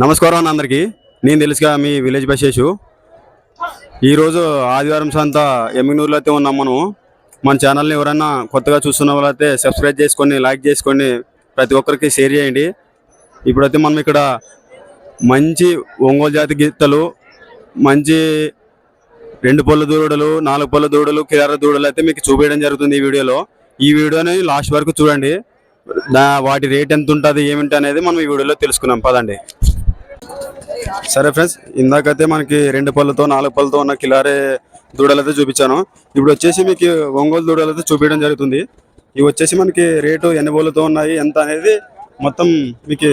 నమస్కారం అన్న అందరికీ. నేను తెలుసుగా మీ విలేజ్ బశేషు ఈరోజు ఆదివారం సంత ఎమ్మినూరులో అయితే ఉన్నాం మనం మన ఛానల్ని ఎవరైనా కొత్తగా చూస్తున్న వాళ్ళైతే సబ్స్క్రైబ్ చేసుకొని లైక్ చేసుకొని ప్రతి ఒక్కరికి షేర్ చేయండి. ఇప్పుడైతే మనం ఇక్కడ మంచి ఒంగోలు జాతి గీతలు మంచి రెండు పళ్ళ దూడలు నాలుగు పళ్ళ దూడలు కిరార దూడలు అయితే మీకు చూపించడం జరుగుతుంది ఈ వీడియోలో. ఈ వీడియోని లాస్ట్ వరకు చూడండి. దా- వాటి రేట్ ఎంత ఉంటుంది ఏమిటి అనేది మనం ఈ వీడియోలో తెలుసుకున్నాం పదండి. సరే ఫ్రెండ్స్ ఇందాకైతే మనకి రెండు పళ్ళతో నాలుగు పళ్ళతో ఉన్న కిలారే దూడలు అయితే చూపించాను. ఇప్పుడు వచ్చేసి మీకు ఒంగోలు దూడలు అయితే చూపించడం జరుగుతుంది. ఇవి వచ్చేసి మనకి రేటు ఎన్ని పళ్ళతో ఉన్నాయి ఎంత అనేది మొత్తం మీకు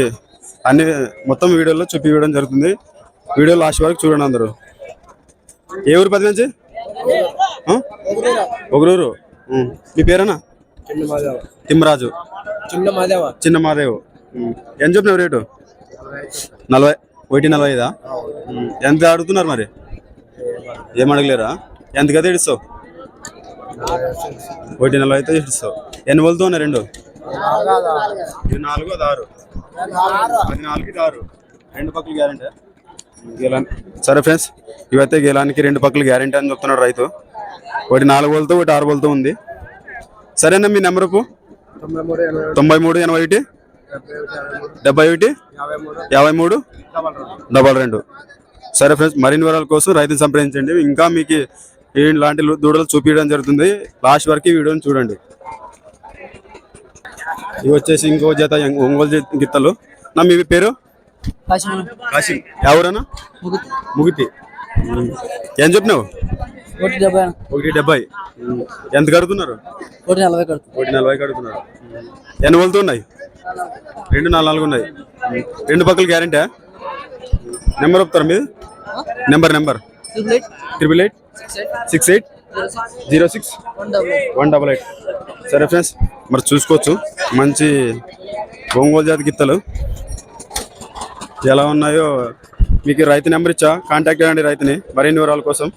అన్ని మొత్తం వీడియోలో చూపించడం జరుగుతుంది. వీడియో లాస్ట్ వరకు చూడండి అందరూ. ఏ ఊరు పది నుంచి? ఒకరూరు. మీ పేరేనా? తిమ్మరాజు. చిన్న మాదేవ. చిన్న మాదేవ్. ఎంత చెప్పినావు రేటు? నలభై ఒకటి నలభై ఐదా. ఎంత అడుగుతున్నారు మరి? ఏం అడగలేరా? ఎంత కదా ఇస్తావు ఒకటి నలభై అయితే ఇస్తావు ఎన్ని వదులుతూ ఉన్నాయి రెండు? ఇది నాలుగు అది ఆరు అది నాలుగు ఇది ఆరు రెండు పక్కలు గ్యారెంటీ. సరే ఫ్రెండ్స్ ఇవైతే గేలానికి రెండు పక్కలు గ్యారెంటీ అని చెప్తున్నాడు రైతు. ఒకటి నాలుగు బోల్తో ఒకటి ఆరు బోల్తో ఉంది. సరేనా మీ నెంబర్ తొంభై మూడు ఎనభై తొంభై మూడు ఎనభై ఒకటి. డెబ్బై ఒకటి? యాభై మూడు. డబల్ రెండు. సరే ఫ్రెండ్స్ మరిన్ని వివరాల కోసం రైతుని సంప్రదించండి. ఇంకా మీకు ఇలాంటి దూడలు చూపించడం జరుగుతుంది. లాస్ట్ వరకు ఈ వీడియోని చూడండి. ఇవి వచ్చేసి ఇంకో జత ఒంగోలు గిత్తలు. నా మీ పేరు? కాశీ ఎవరన్నా? ముగితి. ఏం చెప్పినావు? ఒకటి డెబ్బై. ఒకటి డెబ్బై. ఎంత కడుతున్నారు ఒకటి నలభై కడుతుంది ఒకటి నలభై కడుతున్నారు. ఎన్ని వలుతూ ఉన్నాయి రెండు నాలుగు నాలుగు ఉన్నాయి. రెండు పక్కల గ్యారెంటీ నెంబర్ చెప్తారా మీది number number triple eight six eight zero six one double eight one double eight సరే ఫ్రెండ్స్ మరి చూసుకోవచ్చు. మంచి ఒంగోలు జాతి గిత్తలు. ఎలా ఉన్నాయో మీకు రైతు నెంబర్ ఇచ్చా? కాంటాక్ట్ అవ్వండి రైతుని. మరిన్ని వివరాల కోసం.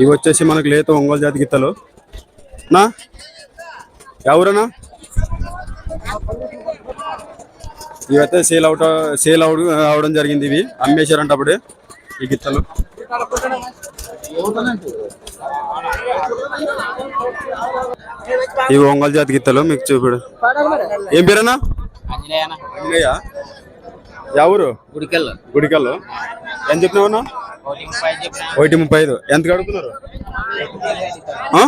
ఇవి వచ్చేసి మనకు లేత ఒంగోలు జాతి గిత్తలు. నా? ఎవరన్నా? ఇవైతే సేల్ అవుట్ సేల్ అవడం జరిగింది ఇవి. అమ్మేశారంట అప్పుడే ఈ గిత్తలు. ఇవి ఒంగోలు జాతి గిత్తలు మీకు చూపిడు. ఏం పేరన్నా? అంజనేయ ఎవరు గుడికెళ్ళ. గుడికల్లో ఎంత చెప్పినావన్నా ఒకటి ముప్పై ఐదు ఎంత కడుతున్నారు ఆ?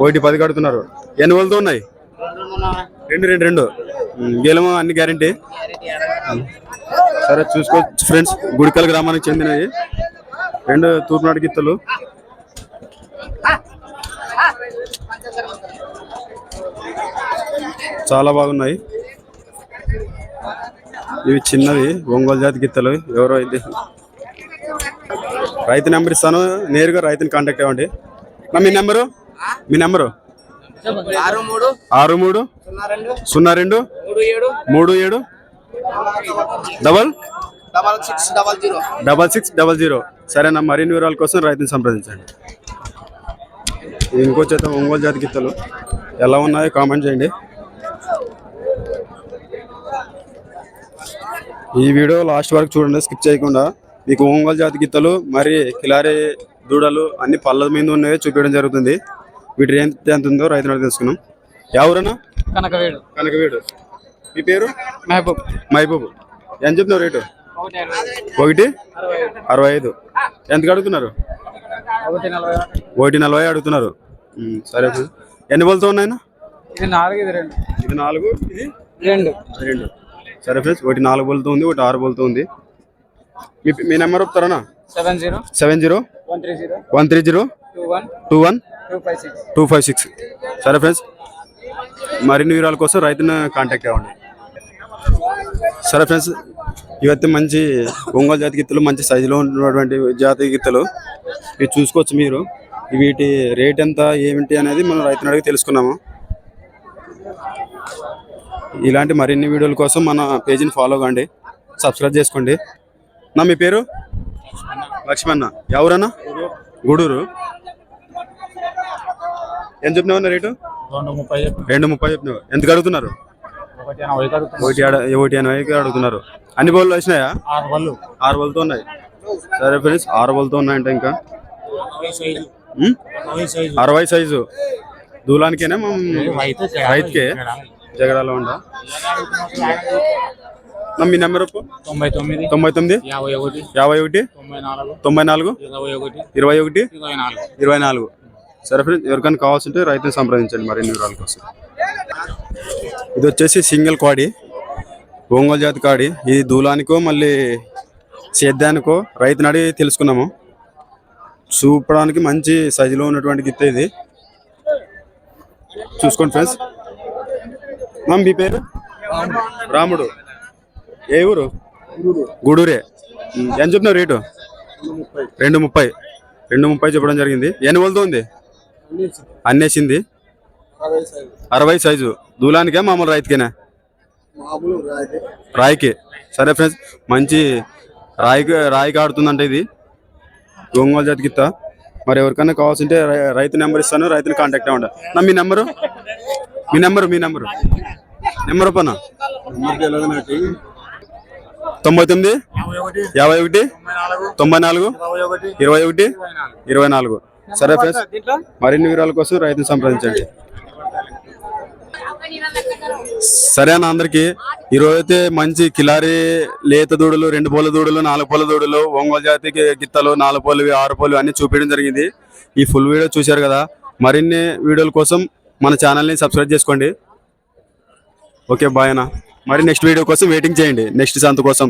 ఒకటి పది కడుతున్నారు ఎన్ని వదులుతూ ఉన్నాయి? రెండు రెండు రెండు. గేలము అన్ని గ్యారంటీ? సరే చూసుకోవచ్చు ఫ్రెండ్స్ గుడికల్ గ్రామానికి చెందినవి. రెండు తూర్పునాడు గిత్తలు. చాలా బాగున్నాయి. ఇవి చిన్నవి ఒంగోలు జాతి గిత్తలు. ఎవరో ఇది. రైతు నెంబర్ ఇస్తాను. నేరుగా రైతుని కాంటాక్ట్ అవ్వండి. నా మీ నెంబరు? మీ నెంబరు? ఆరు మూడు ఆరు మూడు సున్నా రెండు మూడు ఏడు double? Double six double zero. సరేనా మరిన్ని వివరాల కోసం రైతుని సంప్రదించండి. ఇంకో చేత ఒంగోలు జాతి గిత్తలు ఎలా ఉన్నాయో కామెంట్ చేయండి. ఈ వీడియో లాస్ట్ వరకు చూడండి స్కిప్ చేయకుండా. మీకు ఒంగోలు జాతి గిత్తలు మరి కిలారి దూడలు అన్ని పళ్ళ మీద ఉన్నవి చూపించడం జరుగుతుంది. వీటి రేట్ ఎంత ఉందో రైతు తెలుసుకున్నాం ఎవరన్నా కనకవేడు. కనకవీడు. మీ పేరు? మహబూబ్. మహబూబ్. ఎంత చెప్తున్నావు రేటు? ఒకటి అరవై ఐదు. ఎంత అడుగుతున్నారు? ఒకటి నలభై అడుగుతున్నారు. సరే. ఎన్ని బోల్తో ఉన్నాయన్న ఇది నాలుగు ఇది రెండు. ఇది నాలుగు ఇది రెండు. రెండు. సరే ఫ్రెండ్స్ ఒకటి నాలుగు బోల్తో ఉంది ఒకటి ఆరు బోల్తో ఉంది. మీ మీ number చెప్తారనా seven zero seven zero one three zero one three zero two one two one two five six. సరే ఫ్రెండ్స్ మరిన్ని వివరాల కోసం రైతును కాంటాక్ట్ అవ్వండి. సరే ఫ్రెండ్స్ ఇవైతే మంచి ఒంగోలు జాతి గిత్తలు మంచి సైజులో ఉన్నటువంటి జాతి గిత్తలు. ఇవి చూసుకోవచ్చు మీరు. వీటి రేట్ ఎంత ఏమిటి అనేది మనం రైతుని అడిగి తెలుసుకున్నాము. ఇలాంటి మరిన్ని వీడియోల కోసం మన పేజీని ఫాలో కండి సబ్స్క్రైబ్ చేసుకోండి. నా మీ పేరు? లక్ష్మణ ఎవరన్నా? గూడూరు. ఎంత చెప్పినావు రేటు? రెండు ముప్పై చెప్పినావు. ఎంత కడుగుతున్నారు ఒకటి ఒకటి ఎనభైకి అడుగుతున్నారు. అన్ని బౌళ్ళు వచ్చినాయా? ఆరు పళ్ళు ఆరు బౌలతో ఉన్నాయి. సరే ఫ్రెండ్స్ ఆరు బౌలతో ఉన్నాయంట ఇంకా? అరవై సైజు. దూలానికేనా? రైతుకే జగడాలో నా మీ నెంబర్. తొంభై తొమ్మిది. తొంభై తొమ్మిది? యాభై ఒకటి. యాభై ఒకటి? తొంభై నాలుగు. తొంభై నాలుగు? ఇరవై ఒకటి. ఇరవై ఒకటి? ఇరవై నాలుగు. ఇరవై నాలుగు. సరే ఫ్రెండ్స్ ఎవరికైనా కావాల్సింటే రైతుని సంప్రదించండి మరిన్ని వివరాల కోసం. ఇది వచ్చేసి సింగిల్ కాడి ఒంగోలు జాతి కాడి ఇది దూలానికో మళ్ళీ సేద్యానికో రైతుని అడిగి తెలుసుకున్నాము. చూపడానికి మంచి సైజులో ఉన్నటువంటి గిత్త ఇది. చూసుకోండి ఫ్రెండ్స్. మా మీ పేరు? రాముడు. ఏ ఊరు? గూడూరే. ఎంత చెప్పినావు రేటు? రెండు ముప్పై. రెండు ముప్పై చెప్పడం జరిగింది. ఎన్ని వలతో ఉంది అన్నేసింది? అరవై సైజు. దూలానికే మామూలు రైతుకేనా రాయికి. సరే ఫ్రెండ్స్ మంచి రాయికి రాయికి ఆడుతుందంటే ఇది. ఒంగోలు జాతి గిత్త మరి ఎవరికైనా కావాల్సింటే రైతు నెంబర్ ఇస్తాను రైతుని కాంటాక్ట్ అవ్వండి. నా మీ నెంబరు? మీ నెంబరు మీ నెంబరు. నెంబర్ పన్న తొంభై తొమ్మిది? యాభై ఒకటి. తొంభై నాలుగు. ఇరవై ఒకటి? ఇరవై నాలుగు. సరే ఫ్రెండ్స్. మరిన్ని వివరాల కోసం రైతుని సంప్రదించండి. సరే అన్న అందరికి ఈ రోజైతే మంచి కిలారి లేత దూడలు రెండు పూల దూడలు నాలుగు పూల దూడలు ఒంగోలు జాతికి గిత్తలు నాలుగు పూలు ఆరు పూలు అన్ని చూపించడం జరిగింది. ఈ ఫుల్ వీడియో చూశారు కదా మరిన్ని వీడియోల కోసం మన ఛానల్ని సబ్స్క్రైబ్ చేసుకోండి. ఓకే బాయ్ అన్న. మరి నెక్స్ట్ వీడియో కోసం వెయిటింగ్ చేయండి. నెక్స్ట్ సంత కోసం.